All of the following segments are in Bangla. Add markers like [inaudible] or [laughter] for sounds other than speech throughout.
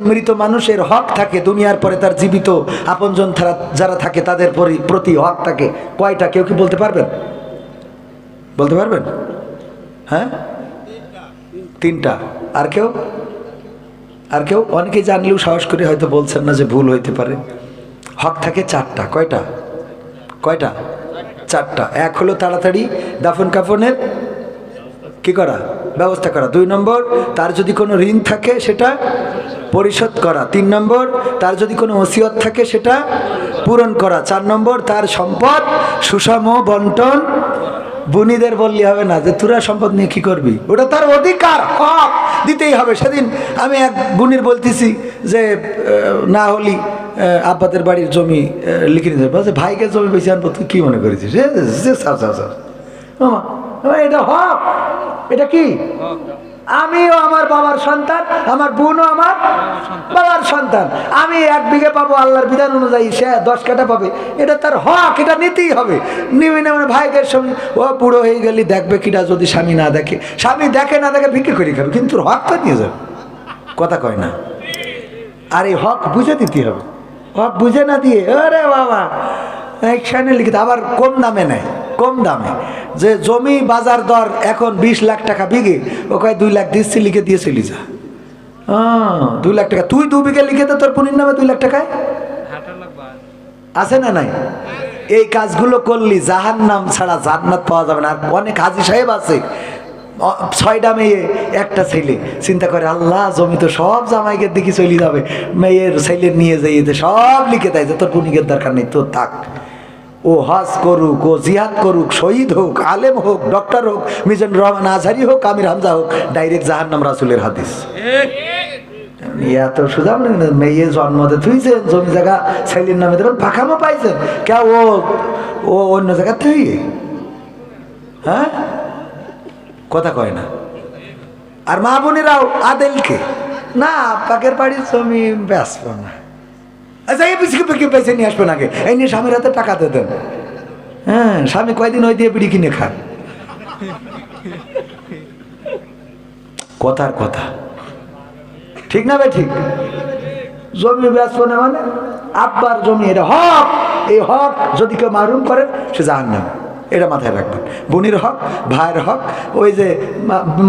মৃত মানুষের হক থাকে দুনিয়ার পরে তার জীবিত আপনজন যারা- থাকে তাদের প্রতি হক থাকে। কয়টা কেউ কি বলতে পারবেন? বলতে পারবেন? হ্যাঁ? তিনটা। আর কেউ? আর কেউ? অনেকে জানলেও সাহস করে হয়তো বলছেন না যে ভুল হইতে পারে। হক থাকে চারটা। কয়টা? কয়টা? চারটা। এক হলো তাড়াতাড়ি দাফন কাফনের কি করা? ব্যবস্থা করা। দুই নম্বর তার যদি কোনো ঋণ থাকে সেটা পরিশোধ করা। তিন নম্বর তার যদি কোনো ওসিয়ত থাকে সেটা পূরণ করা। চার নম্বর তার সম্পদ সুষম বন্টন বুনিদের বললি হবে না। যে তোরা সম্পদ নিয়ে কি করবি? ওটা তার অধিকার হক দিতেই হবে। সেদিন আমি এক বুনির বলতেছি যে না হলি আব্বাদের বাড়ির জমি লিখে নিতে বলছে ভাইকে জমি বেশি আনব তুই কী মনে করেছিস যে। মামা, মামা, এটা হক? এটা কি? আমিও আমার বাবার সন্তান, আমার বোনও আমার বাবার সন্তান। আমি এক বিঘে পাবো আল্লাহর বিধান অনুযায়ী, সে দশ কাটা পাবে। এটা তার হক, এটা নিতেই হবে। নিবি না মানে ভাইদের সঙ্গে, ও বুড়ো হয়ে গেলি দেখবে কিনা যদি স্বামী না দেখে। স্বামী দেখে না দেখে বিক্রি করে খাবে, কিন্তু হক তো নিয়ে যাবে। কথা কয় না। আর এই হক বুঝে দিতে হবে। হক বুঝে না দিয়ে, আরে বাবা একখানে লিখিত, আবার কম দামে নেয়। কম দামে। যে জমি বাজার দর এখন বিশ লাখ টাকা বিঘে, ও দুই লাখ দিচ্ছি, লিখে দিয়ে চলি যা দুই লাখ টাকা। তুই দু বিঘে লিখে দে তোর পুনির নামে দুই লাখ টাকায়। আছে না নাই? এই কাজগুলো করলি জাহান নাম ছাড়া জান্নাত পাওয়া যাবে না। আর অনেক হাজি সাহেব আছে। ছয়টা মেয়ে একটা ছেলে। চিন্তা করে, আল্লাহ, জমি তো সব জামাইকে দিকে চলে যাবে। মেয়ের ছেলে নিয়ে যাই সব লিখে দেয় যে তোর পুনিকের দরকার নেই তোর থাক। ও হজ করুক, ও জিহাদ করুক, শহীদ হোক, আলেম হোক, ডক্টর হোক মিজান রহমান আজহারি হোক, আমির হামজা হোক, ডাইরেক্ট জাহান্নাম রাসুলের হাদিস। ইয়া তো মেয়ে জন্মতে থুইছেন জমি পাইছেন, কে ও ও অন্য জায়গা হ্যাঁ? কথা কয় না। আর মা বোনেরাও, আদেলকে? না পাকের বাড়ির জমি বেসব না। আচ্ছা এই পিছিয়ে পেকে পেছে নিয়ে আসবেন আগে এই নিয়ে স্বামীর হাতে টাকা দেন। হ্যাঁ। স্বামী কয়দিন ওই দিয়ে বিড়ি কিনে খান কথার কথা। ঠিক না ভাই ঠিক? জমি বেচবো না মানে? আব্বার জমি এটা হক। এই হক যদি কেউ মারুম করেন সে জাহান নামে এটা মাথায় রাখবেন। বোনের হক ভাইয়ের হক ওই যে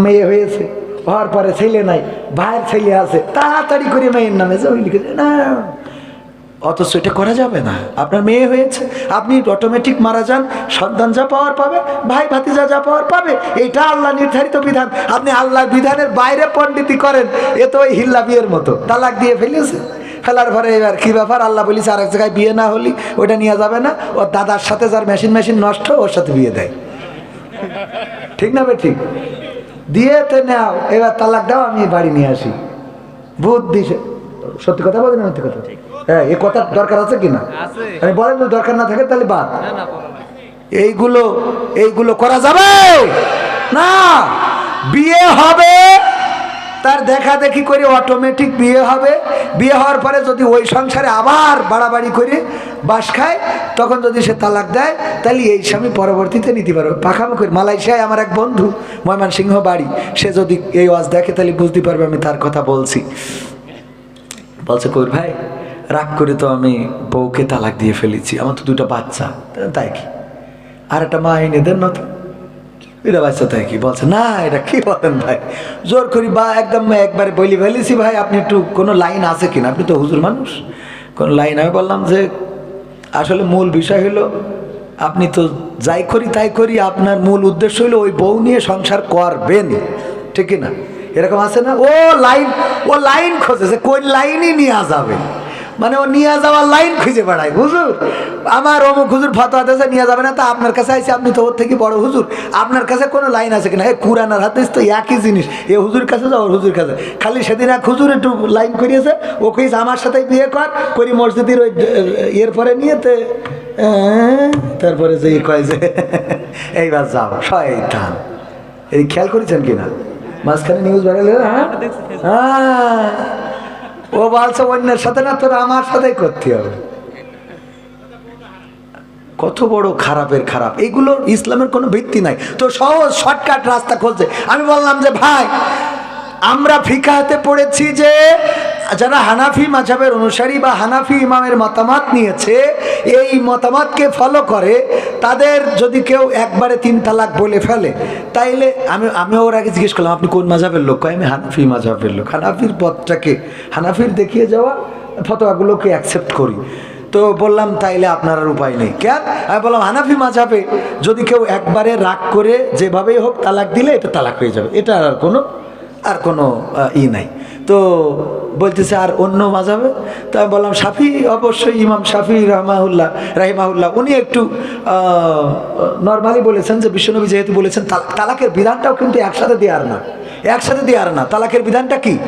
মেয়ে হয়েছে হওয়ার পরে ছেলে নাই ভাইয়ের ছেলে আছে তাড়াতাড়ি করে মেয়ের নামে জমি লিখে দেয়, না। অথচ এটা করা যাবে না। আপনার মেয়ে হয়েছে, আপনি অটোমেটিক মারা যান, সন্তান যা পাওয়ার পাবে, ভাই ভাতিজা যা যা পাওয়ার পাবে এটা আল্লাহ নির্ধারিত বিধান। আপনি আল্লাহর বিধানের বাইরে পণ্ডিতি করেন, এ তো ওই হিল্লা বিয়ের মতো, তালাক দিয়ে ফেলেছে। ফেলার পরে এবার কী ব্যাপার? আল্লাহ বলিস আর এক জায়গায় বিয়ে না হলি ওটা নিয়ে যাবে না, ওর দাদার সাথে যার মেশিন মেশিন নষ্ট, ওর সাথে বিয়ে দেয়। ঠিক না বে ঠিক? দিয়ে তো নাও, এবার তালাক দাও, আমি বাড়ি নিয়ে আসি। বুদ্ধি সত্যি কথা বলেন সত্যি কথা? হ্যাঁ এ কথা দরকার আছে কিনা আমি বলেন দরকার না থাকে তাহলে বাদ। এইগুলো এইগুলো করা যাবে? না। বিয়ে হবে তার দেখা দেখি করে অটোমেটিক বিয়ে হবে। বিয়ে হওয়ার পরে যদি ওই সংসারে আবার বাড়াবাড়ি করে বাস খায় তখন যদি সে তালাক দেয় তাহলে এই স্বামী পরবর্তীতে নিতে পারবে। পাখামুখি মালয়েশিয়ায় আমার এক বন্ধু ময়মান সিংহ বাড়ি সে যদি এই ওয়াজ দেখে তাহলে বুঝতে পারবে আমি তার কথা বলছি। বলছে কই ভাই রাগ করে তো আমি বউকে তালাক দিয়ে ফেলেছি, আমার তো দুটো বাচ্চা, তাই কি? আর একটা মা এনে দেন না তো। এটা বাচ্চা, তাই কি? বলছে, না, এটা কি বলেন ভাই? জোর করি বা, একদম একবারে বলি ফেলেছি ভাই, আপনি একটু কোনো লাইন আছে কিনা? আপনি তো হুজুর মানুষ। কোনো লাইন, আমি বললাম যে, আসলে মূল বিষয় হলো, আপনি তো যাই করি তাই করি, আপনার মূল উদ্দেশ্য হলো ওই বউ নিয়ে সংসার করবেন, ঠিক না? এরকম আছে না? ও লাইন ও লাইন খোঁজেছে, কোন লাইনই নিয়ে যাবে? মানে ও নিয়ে যাওয়ার লাইন খুঁজে বেড়ায় হুজুর। আমার অমুক হুজুর ফতোয়া দিয়েছে নিয়ে যাবে না তা আপনার কাছে আইসি আপনি তো ওর থেকে বড় হুজুর। আপনার কাছে কোনো লাইন আছে কিনা? এ কুরান আর হাদিস তো একই জিনিস। এ হুজুর কাছে যাও ওর হুজুর কাছে। খালি সেদিন এক হুজুর একটু লাইন করিয়েছে ও কইছে আমার সাথে বিয়ে কর করি মসজিদের ওই আহ, এর পরে নিয়ে তে। তারপরে যে কয় যে [laughs] এইবার যাও শয়তান। এই খেয়াল করেছেন কিনা? মাঝখানে নিউজ বেরোলে হ্যাঁ? হ্যাঁ। ও বলছে, অন্যের সাথে না, তোর আমার সাথেই করতে হবে। কত বড় খারাপের খারাপ। এগুলো ইসলামের কোনো ভিত্তি নাই। তো সহজ শর্টকাট রাস্তা খুলছে। আমি বললাম যে, ভাই, আমরা ফিকাহাতে পড়েছি যে যারা হানাফি মাঝাবের অনুসারী বা হানাফি ইমামের মতামত নিয়েছে, এই মতামতকে ফলো করে, তাদের যদি কেউ একবারে তিন তালাক বলে ফেলে, তাইলে আমি আমি ওর আগে জিজ্ঞেস করলাম, আপনি কোন মাঝাবের লোক? আমি হানাফি মাঝাবের লোক। হানাফির পথটাকে হানাফির দেখিয়ে যাওয়া ফতোয়াগুলোকে অ্যাকসেপ্ট করি। তো বললাম, তাইলে আপনার আর উপায় নেই। কেন? আমি বললাম, হানাফি মাঝাবে যদি কেউ একবারে রাগ করে যেভাবেই হোক তালাক দিলে এটা তালাক হয়ে যাবে। এটা আর কোনো আর কোনো ই নাই। তো বলতেছে, আর অন্য মাঝাবে তো আমি বললাম সাফি অবশ্যই ইমাম সাফি রহমাউল্লাহ রাহিমাহুল্লাহ। উনি একটু নর্মালি বলেছেন যে, বিশ্বনবী যেহেতু বলেছেন, তাল- তালাকের বিধানটাও কিন্তু একসাথে দেওয়ার না। একসাথে দেওয়ার না। তালাকের বিধানটা কি?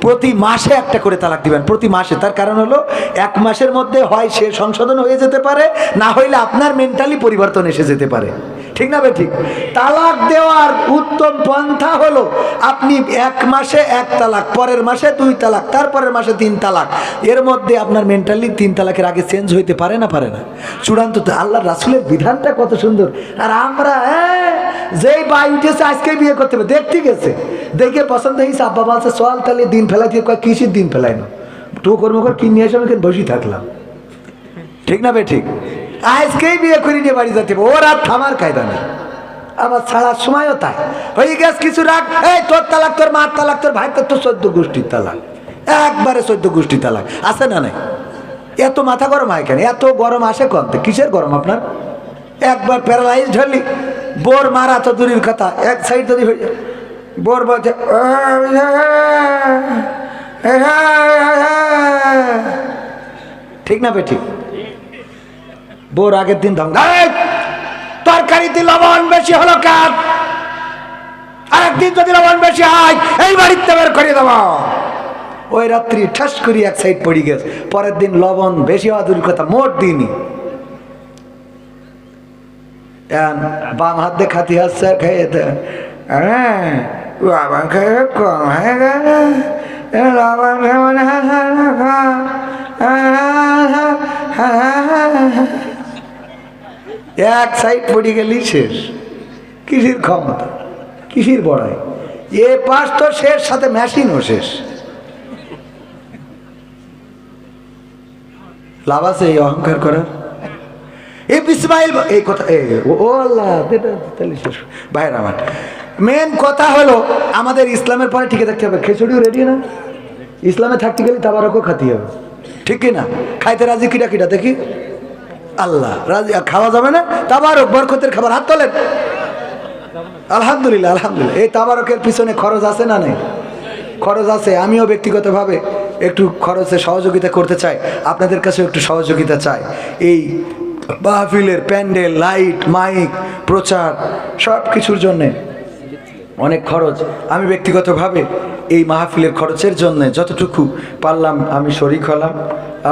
প্রতি মাসে একটা করে তালাক দিবেন, প্রতি মাসে। তার কারণ হলো, এক মাসের মধ্যে হয় সে সংশোধন হয়ে যেতে পারে, না হইলে আপনার মেন্টালি পরিবর্তন এসে যেতে পারে। ঠিক না বে ঠিক? তালাক দেওয়ার উত্তম পন্থা হলো আপনি এক মাসে এক তালাক পরের মাসে দুই তালাক তারপরের মাসে তিন তালাক। এর মধ্যে আপনার মেন্টালি তিন তালাকের আগে চেঞ্জ হইতে পারে না পারে না? চূড়ান্ত তো আল্লাহ রাসুলের বিধানটা কত সুন্দর। আর আমরা হ্যাঁ, যেই বাই উঠেছে আজকে বিয়ে করতে হবে দেখতে গেছে। দেখে পছন্দ হয়েছে আব্বা বলছে চল তাহলে দিন ফেলাই দিয়ে কয় কিসির দিন ফেলাই না টু কর্ম করে কিনে এসে আমি বসেই থাকলাম। ঠিক না বে ঠিক? আজকেই বিয়ে করে নিয়ে বাড়ি যেতে ওর আর থামার কায়দা নেই আবার ছাড়ার সময়ও তাই হয়ে গেছে কিছু রাখ এই তোর তালাক তোর মার তালাক তোর ভাই তোর তো চোদ্দ গোষ্ঠীর তালাক একবারে চোদ্দ গোষ্ঠীর তালাক আছে না নাই এত মাথা গরম হয় কেন এত গরম আসে কম তো কিসের গরম আপনার একবার প্যারালাইজ হলি বোর মারা তো দূরের কথা এক সাইড যদি হয়ে বোর বলছে ঠিক না বে ঠিক বোর আগের দিন এই, তরকারিতে লবণ বেশি হলো কাপ আরেকদিন যদি লবণ বেশি হয় এই বাড়িতে বের করে দেব ওই রাত্রি ঠাস করি এক সাইড পড়ে গেছে পরের দিন লবণ বেশি হওয়া দূর কথা মোট দিনই বাম হাত দিয়ে খাতি হাসছে আর খেয়ে হ্যাঁ খেয়ে কম হয়ে গেল মনে হয়। এক সাইড পড়ে গেলি শেষ। কৃষির ক্ষমতা? কৃষির বড়াই? এ পাশ তো শেষ, সাথে মেশিনও শেষ। লাভ আছে এই অহংকার করার? এই ইসমাইল এই কথা ও আল্লাহ ভাইয়ের আমার। মেন কথা হলো, আমাদের ইসলামের পরে টিকে থাকতে হবে। খিচুড়িও রেডি না? ইসলামে থাকতে গেলে তাবারকও খাতে হবে। ঠিক কি না? খাইতে রাজি কিটা কিটা দেখি। আল্লাহ, রাজি খাওয়া যাবে না? তাবারক, বরকতের খাবার, হাত তোলেন। আলহামদুলিল্লাহ আলহামদুলিল্লাহ। এই তাবারকের পিছনে খরচ আছে না নেই? খরচ আছে, আমিও ব্যক্তিগতভাবে একটু খরচে সহযোগিতা করতে চাই। আপনাদের কাছে একটু সহযোগিতা চাই। এই মাহফিলের প্যান্ডেল, লাইট, মাইক, প্রচার সব কিছুর জন্যে অনেক খরচ। আমি ব্যক্তিগতভাবে এই মাহফিলের খরচের জন্য যতটুকু পারলাম আমি শরিক হলাম।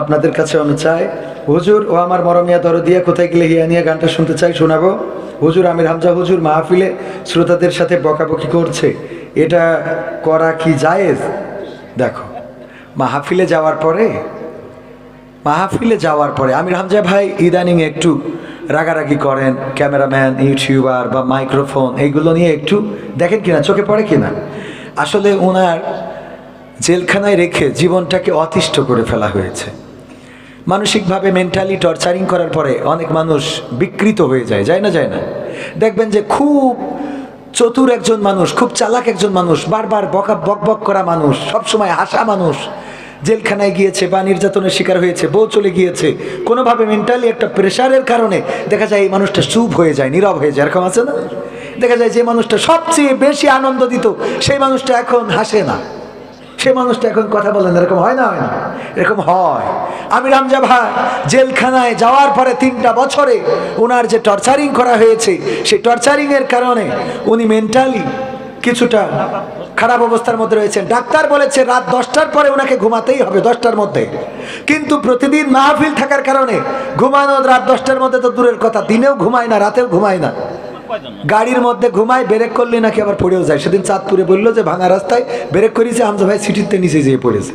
আপনাদের কাছে আমি চাই। হুজুর, ও আমার মরমিয়া দরদিয়া, কোথায় গেলে হিয়া নিয়ে গানটা শুনতে চাই শোনাবো? হুজুর, আমির হামজা হুজুর মাহফিলে শ্রোতাদের সাথে বকাবকি করছে। এটা করা কি জায়েজ? দেখো, মাহফিলে যাওয়ার পরে, মাহফিলে যাওয়ার পরে, আমির হামজা ভাই ইদানিং একটু রাগারাগি করেন, ক্যামেরাম্যান, ইউটিউবার বা মাইক্রোফোন, এইগুলো নিয়ে একটু দেখেন কিনা, চোখে পড়ে কিনা? আসলে ওনার জেলখানায় রেখে জীবনটাকে অতিষ্ঠ করে ফেলা হয়েছে। মানসিকভাবে মেন্টালি টর্চারিং করার পরে অনেক মানুষ বিকৃত হয়ে যায় যায় না যায় না? দেখবেন যে খুব চতুর একজন মানুষ, খুব চালাক একজন মানুষ, বারবার বকা, বক বক করা মানুষ, সবসময় হাসা মানুষ, জেলখানায় গিয়েছে, বা নির্যাতনের শিকার হয়েছে, বউ চলে গিয়েছে, কোনোভাবে মেন্টালি একটা প্রেশারের কারণে দেখা যায় এই মানুষটা চুপ হয়ে যায়, নীরব হয়ে যায়, এরকম আছে না? দেখা যায় যে মানুষটা সবচেয়ে বেশি আনন্দ দিত, সেই মানুষটা এখন হাসে না। সে মানুষটা এখন কথা বলেন এরকম হয় না হয় না? এরকম হয়। আমি রামজা ভাই, জেলখানায় যাওয়ার পরে তিনটা বছরে ওনার যে টর্চারিং করা হয়েছে, সেই টর্চারিংয়ের কারণে উনি মেন্টালি কিছুটা খারাপ অবস্থার মধ্যে রয়েছেন। ডাক্তার বলেছে রাত দশটার পরে ওনাকে ঘুমাতেই হবে, দশটার মধ্যে। কিন্তু প্রতিদিন মাহফিল থাকার কারণে ঘুমানো রাত দশটার মধ্যে তো দূরের কথা, দিনেও ঘুমায় না, রাতেও ঘুমায় না। গাড়ির মধ্যে ঘুমায়, ব্রেক করলে নাকি আবার পড়েও যায়। সেদিন চাঁদপুরে বলল যে, ভাঙা রাস্তায় ব্রেক করেছে, হামজা ভাই সিটিতে নিচে যেয়ে পড়েছে।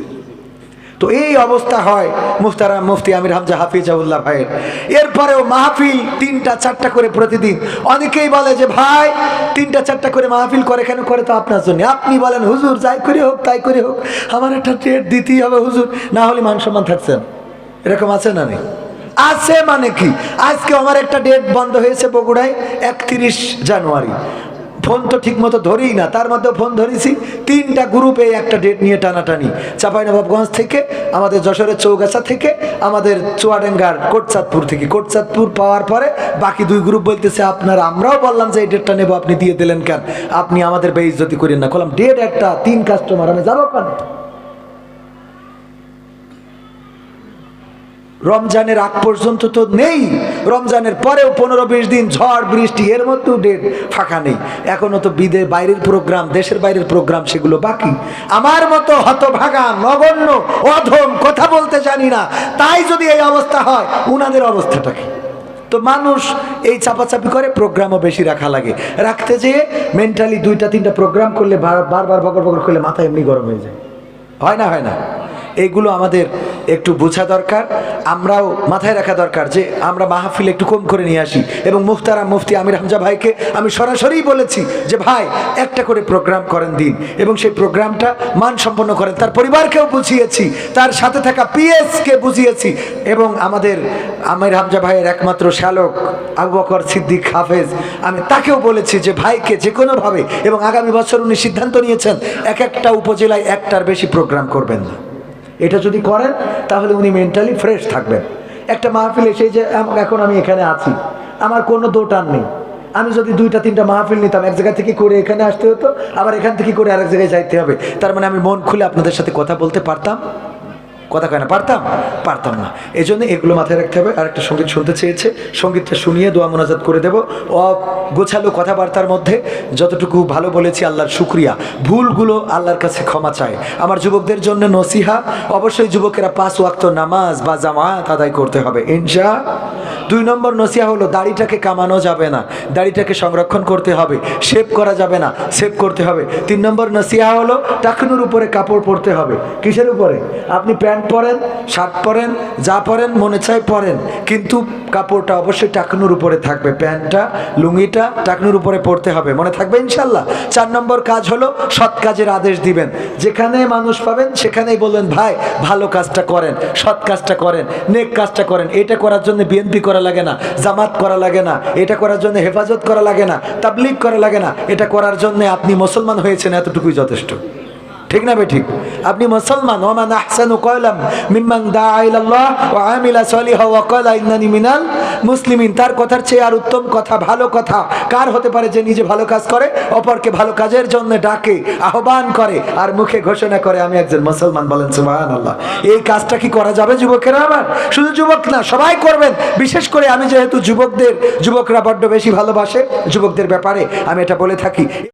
তো এই অবস্থা হয় মুফতারাম মুফতি আমির হামজা হাফিজাউল্লাহ ভাইয়ের। এরপরেও মাহফিল তিনটা, চারটা করে প্রতিদিন। অনেকেই বলে যে, ভাই, তিনটা, চারটা করে মাহফিল করে কেন করে তো আপনার জন্য? আপনি বলেন, হুজুর, যাই করে হোক, তাই করে হোক। আমার একটা ডেট দিতেই হবে, হুজুর। না হলে মান সম্মান থাকছেন এরকম আছে না নেই? আছে মানে কি? আজকে আমার একটা ডেট বন্ধ হয়েছে বগুড়ায়, একত্রিশ জানুয়ারি। ফোন তো ঠিক মতো ধরেই না, তার মধ্যে ফোন ধরেছি, তিনটা গ্রুপে একটা ডেট নিয়ে টানাটানি। চাঁপাইনবাবগঞ্জ থেকে, আমাদের যশোরের চৌগাছা থেকে, আমাদের চুয়াডাঙ্গার কোটচাঁদপুর থেকে। কোটচাঁদপুর পাওয়ার পরে বাকি দুই গ্রুপ বলতেছে, আপনারা আমরাও বললাম যে এই ডেটটা নেব, আপনি দিয়ে দিলেন কেন? আপনি আমাদের বেইজ্জতি করেন না। বললাম ডেট একটা, তিন কাস্টমার আমি যাব কেন? রমজানের আগ পর্যন্ত তো নেই। রমজানের পরেও পনেরো বিশ দিন ঝড়, বৃষ্টি, এর মধ্যেও ডেট ফাঁকা নেই। এখনও তো বিদে বাইরের প্রোগ্রাম, দেশের বাইরের প্রোগ্রাম সেগুলো বাকি। আমার মতো হতভাগা, নগণ্য, অধম, কথা বলতে জানি না। তাই যদি এই অবস্থা হয়, উনাদের অবস্থাটা কি? তো মানুষ এই চাপাচাপি করে, প্রোগ্রামও বেশি রাখা লাগে। রাখতে যেয়ে মেন্টালি দুইটা, তিনটা প্রোগ্রাম করলে বারবার বকর বকর করলে মাথা এমনি গরম হয়ে যায়। হয় না হয় না? এইগুলো আমাদের একটু বোঝা দরকার, আমরাও মাথায় রাখা দরকার যে আমরা মাহফিল একটু কম করে নিয়ে আসি। এবং মুফতারা মুফতি আমির হামজা ভাইকে আমি সরাসরি বলেছি যে, ভাই, একটা করে প্রোগ্রাম করেন দিন। এবং সেই প্রোগ্রামটা মান সম্পন্ন করেন। তার পরিবারকেও বুঝিয়েছি, তার সাথে থাকা পিএসকে বুঝিয়েছি। এবং আমাদের আমির হামজা ভাইয়ের একমাত্র শ্যালক আবু বকর সিদ্দিক হাফেজ, আমি তাকেও বলেছি যে, ভাইকে যে কোনোভাবে এবং আগামী বছর উনি সিদ্ধান্ত নিয়েছেন, এক একটা উপজেলায় একটার বেশি প্রোগ্রাম করবেন না। এটা যদি করেন, তাহলে উনি মেন্টালি ফ্রেশ থাকবেন। একটা মাহফিল এসে যে এখন আমি এখানে আছি। আমার কোনো দোটান নেই। আমি যদি দুইটা, তিনটা মাহফিল নিতাম, এক জায়গা থেকে করে এখানে আসতে হতো, আবার এখান থেকে করে আরেক জায়গায় যাইতে হবে। তার মানে আমি মন খুলে আপনাদের সাথে কথা বলতে পারতাম। কথা কয় না, পারতাম? পারতাম না। এই জন্য এগুলো মাথায় রাখতে হবে। আর একটা সংগীত শুনতে চেয়েছে। সঙ্গীতটা শুনিয়ে দোয়া মোনাজাত করে দেব। গোছালো কথাবার্তার মধ্যে যতটুকু ভালো বলেছি আল্লাহর শুক্রিয়া। ভুলগুলো আল্লাহর কাছে ক্ষমা চায়। আমার যুবকদের জন্য নসিহা। অবশ্যই যুবকেরা পাঁচ ওয়াক্ত নামাজ বা জামায়াত আদায় করতে হবে। ইনশা দুই নম্বর নসিয়া হলো দাড়িটাকে কামানো যাবে না, দাড়িটাকে সংরক্ষণ করতে হবে শেভ করা যাবে না শেভ করতে হবে। তিন নম্বর নসিহা হলো টাকনুর উপরে কাপড় পরতে হবে। কিসের উপরে? আপনি প্যান্ট পরেন, শার্ট পরেন, যা পরেন, মনে চায় পরেন, কিন্তু কাপড়টা অবশ্যই টাকনুর উপরে থাকবে। প্যান্টটা, লুঙ্গিটা টাকনুর উপরে পরতে হবে, মনে থাকবে ইনশাল্লাহ চার নম্বর কাজ হলো সৎ কাজের আদেশ দিবেন। যেখানে মানুষ পাবেন, সেখানেই বলবেন ভাই, ভালো কাজটা করেন, সৎ কাজটা করেন, নেক কাজটা করেন। এটা করার জন্য বিএনপি করা লাগে না, জামাত করা লাগে না, এটা করার জন্য হেফাজত করা লাগে না, তাবলিগ করা লাগে না, এটা করার জন্য আপনি মুসলমান হয়েছেন, এতটুকুই যথেষ্ট। ঠিক না ঠিক? আপনি মুসলমান, ওমান আহসানু কয়লাম মিম্মান দা ইলাল্লাহ ওয়া আমিলা সলিহা ওয়া ক্বালা ইন্নানি মিনাল মুসলিমিন। তার কথার চেয়ে আর উত্তম কথা, ভালো কথা কার হতে পারে যে নিজে ভালো কাজ করে, অপরকে ভালো কাজের জন্য ডাকে, আহ্বান করে আর মুখে ঘোষণা করে? আমি একজন মুসলমান, বলেন সুবহানাল্লাহ। এই কাজটা কি করা যাবে যুবকেরা আমার? শুধু যুবক না, সবাই করবেন। বিশেষ করে আমি যেহেতু যুবকদের, যুবকরা বড্ড বেশি ভালোবাসে যুবকদের ব্যাপারে, আমি এটা বলে থাকি।